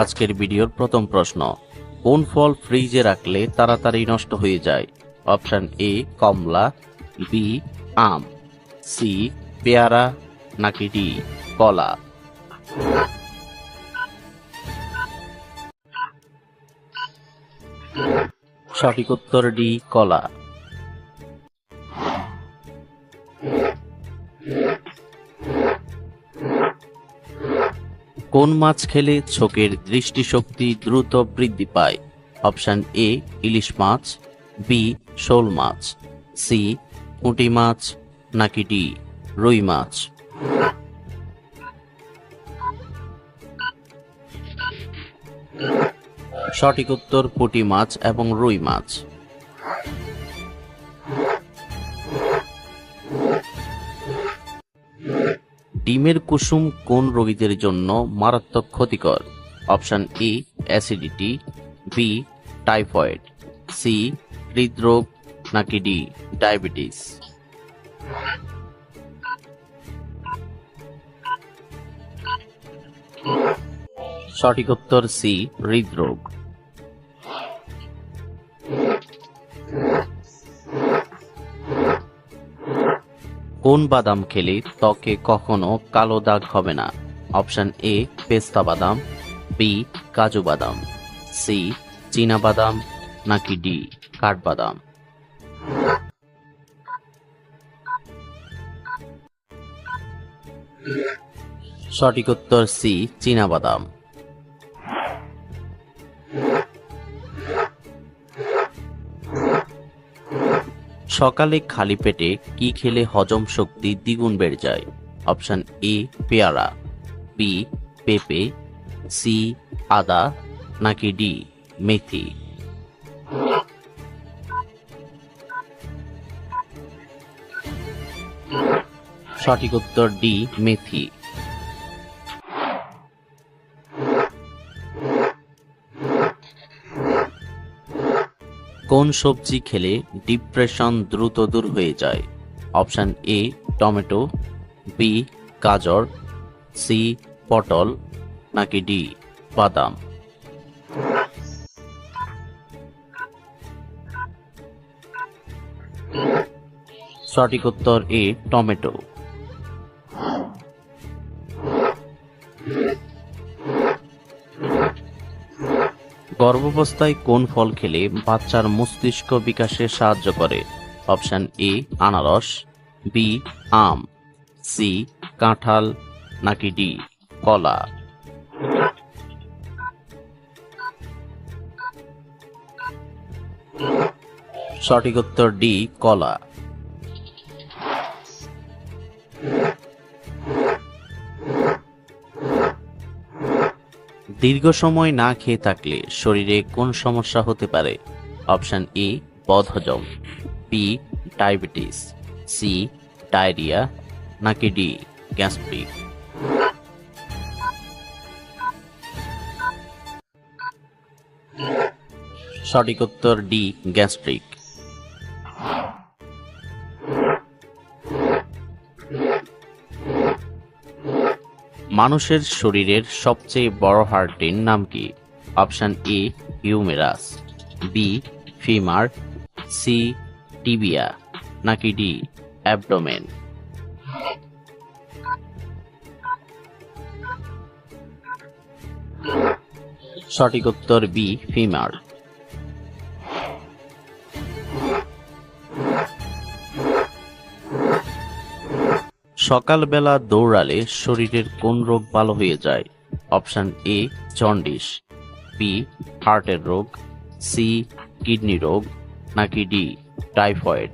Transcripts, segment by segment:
আজকের ভিডিওর প্রথম প্রশ্ন। কোন ফল ফ্রিজে রাখলে তাড়াতাড়ি নষ্ট হয়ে যায়? অপশন এ, কমলা, বি, আম, সি, পেয়ারা, নাকি ডি, কলা। সঠিক উত্তর ডি, কলা। কোন মাছ খেলে চোখের দৃষ্টিশক্তি দ্রুত বৃদ্ধি পায়? Option A, ilish much B শোল মাছ সি পুঁটি মাছ, নাকি ডি রুই মাছ? সঠিক উত্তর পুঁটি মাছ এবং রুই মাছ। ডিমের কুসুম কোন রোগীদের জন্য মারাত্মক ক্ষতিকর? Option A acidity, B, typhoid, C, হৃদরোগ, নাকি ডি, ডায়াবেটিস? সঠিক উত্তর সি, হৃদরোগ। কোন বাদাম খেলে ত্বকে কখনো কালো দাগ হবে না। অপশন এ পেস্তা বাদাম বি কাজু বাদাম সি চীনা বাদাম, নাকি ডি কাঠবাদাম সঠিক উত্তর সি চীনা বাদাম। সকালে খালি পেটে কি খেলে হজম শক্তি দ্বিগুণ বেড়ে যায়? অপশান এ পেয়ারা। বি পেঁপে। সি আদা। নাকি ডি মেথি? সঠিক উত্তর ডি মেথি। কোন সবজি খেলে ডিপ্রেশন দ্রুত দূর হয়ে যায়? অপশান এ, টমেটো বি গাজর সি পটল, নাকি ডি বাদাম? সঠিক উত্তর এ, টমেটো। গর্ভাবস্থায় কোন ফল খেলে বাচ্চার মস্তিষ্ক বিকাশে সাহায্য করে? অপশান এ, আনারস, বি, আম, সি, কাঁঠাল, নাকি ডি, কলা? সঠিক উত্তর ডি, কলা। দীর্ঘ সময় না খেয়ে থাকলে শরীরে কোন সমস্যা হতে পারে? অপশান এ, বদহজম, বি, ডায়াবেটিস, সি, ডায়রিয়া, নাকি ডি, গ্যাস্ট্রিক। সঠিক উত্তর ডি, গ্যাস্ট্রিক। মানুষের শরীরের সবচেয়ে বড় হাড়টির নাম কি? Option A, humerus, B, femur, C, tibia, নাকি ডি, অ্যাবডোমেন? সঠিক উত্তর বি, ফিমার। সকালবেলা দৌড়ালে শরীরের কোন রোগ ভালো হয়ে যায়? অপশান এ, জন্ডিস, বি, হার্টের রোগ, সি, কিডনি রোগ, নাকি ডি, টাইফয়েড।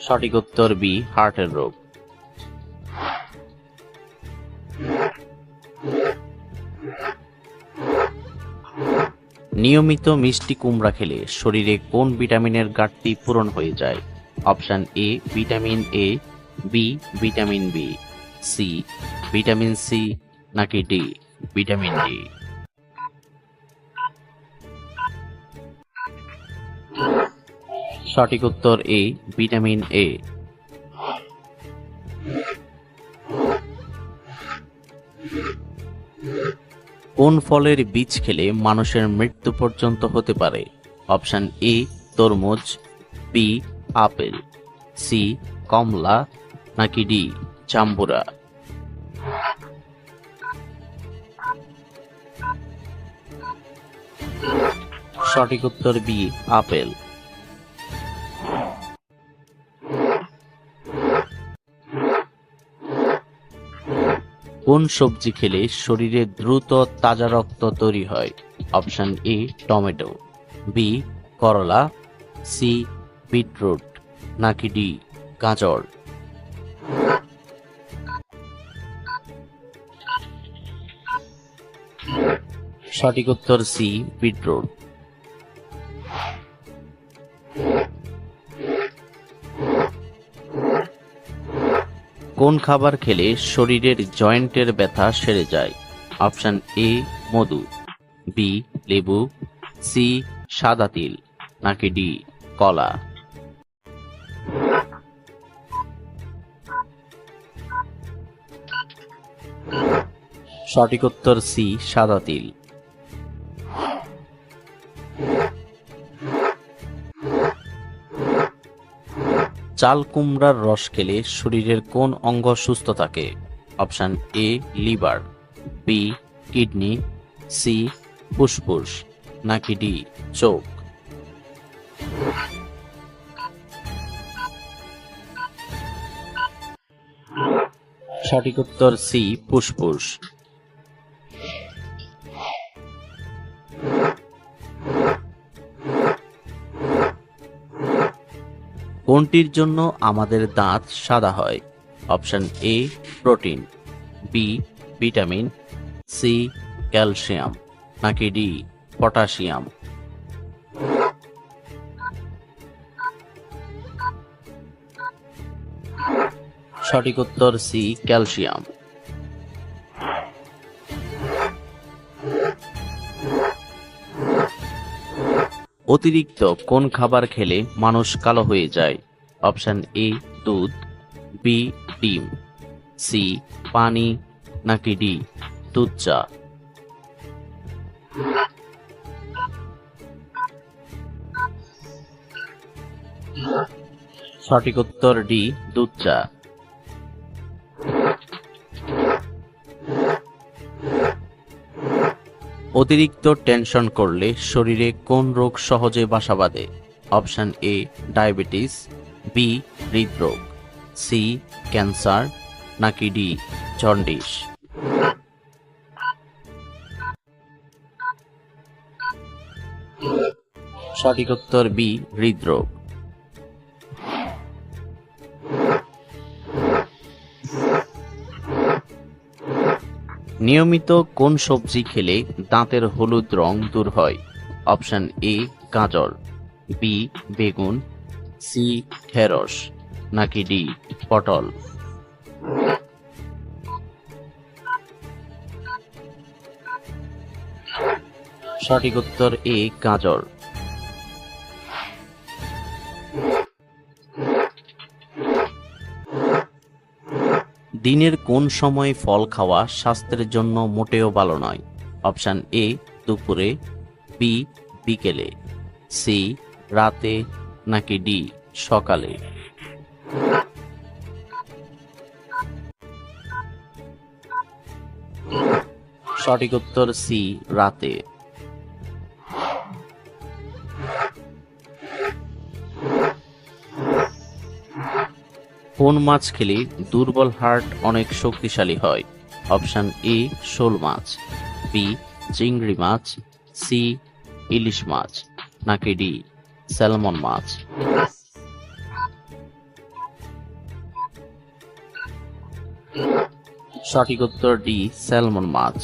সঠিক উত্তর বি, হার্টের রোগ। নিয়মিত মিষ্টি কুমড়া খেলে শরীরে কোন ভিটামিনের ঘাটতি পূরণ হয়ে যায় option A vitamin A B vitamin B C vitamin C নাকি ডি ভিটামিন ডি সঠিক উত্তর এ ভিটামিন এ Yeah. কোন ফলের বীজ খেলে মানুষের মৃত্যু পর্যন্ত হতে পারে? অপশান এ, তরমুজ বি আপেল সি কমলা, নাকি ডি জাম্বুরা? সঠিক উত্তর বি আপেল। কোন সবজি খেলে শরীরে দ্রুত তাজা রক্ত তৈরি হয়? Option A, tomato. বি করলা। C beetroot. নাকি ডি গাজর। সঠিক উত্তর সি বিটরুট। কোন খাবার খেলে শরীরের জয়েন্টের ব্যথা সেরে যায়? অপশন এ, মধু। বি, লেবু। সি, সাদা তিল। নাকি ডি, কলা। সঠিক উত্তর সি, সাদা তিল। চাল কুমড়ার রস খেলে শরীরের কোন অঙ্গ সুস্থ থাকে? Option A, liver, B, kidney, C, ফুসফুস, নাকি ডি, চোখ। সঠিক উত্তর সি, ফুসফুস। কোনটির জন্য আমাদের দাঁত সাদা হয়? Option A, protein, B, vitamin, C, calcium, নাকি ডি, পটাশিয়াম? সঠিক উত্তর সি, ক্যালসিয়াম। অতিরিক্ত কোন খাবার খেলে মানুষ কালো হয়ে যায়? অপশান এ, দুধ, বি, ডিম, সি, পানি, নাকি ডি, দুধ, চা। সঠিক উত্তর ডি, দুধ, চা। অতিরিক্ত টেনশন করলে শরীরে কোন রোগ সহজে বাসা বাঁধে? অপশন এ ডায়াবেটিস বি হৃদরোগ সি ক্যান্সার, নাকি ডি জন্ডিস। সঠিক উত্তর বি হৃদরোগ। নিয়মিত কোন সবজি খেলে দাঁতের হলুদ রং দূর হয়? অপশান এ, গাজর, বি, বেগুন, সি, ঢেঁড়স, নাকি ডি, পটল? সঠিক উত্তর এ, গাজর। দিনের কোন সময় ফল খাওয়া স্বাস্থ্যের জন্য মোটেও ভালো নয়। অপশান এ, দুপুরে, বি, বিকেলে, সি, রাতে, নাকি ডি, সকালে। সঠিক উত্তর সি, রাতে। কোন মাছ খেলে দুর্বল হার্ট অনেক শক্তিশালী হয়? অপশান এ, শোল মাছ, বি, চিংড়ি মাছ, সি, ইলিশ মাছ, নাকি ডি, স্যালমন মাছ? সঠিক উত্তর ডি, স্যালমন মাছ।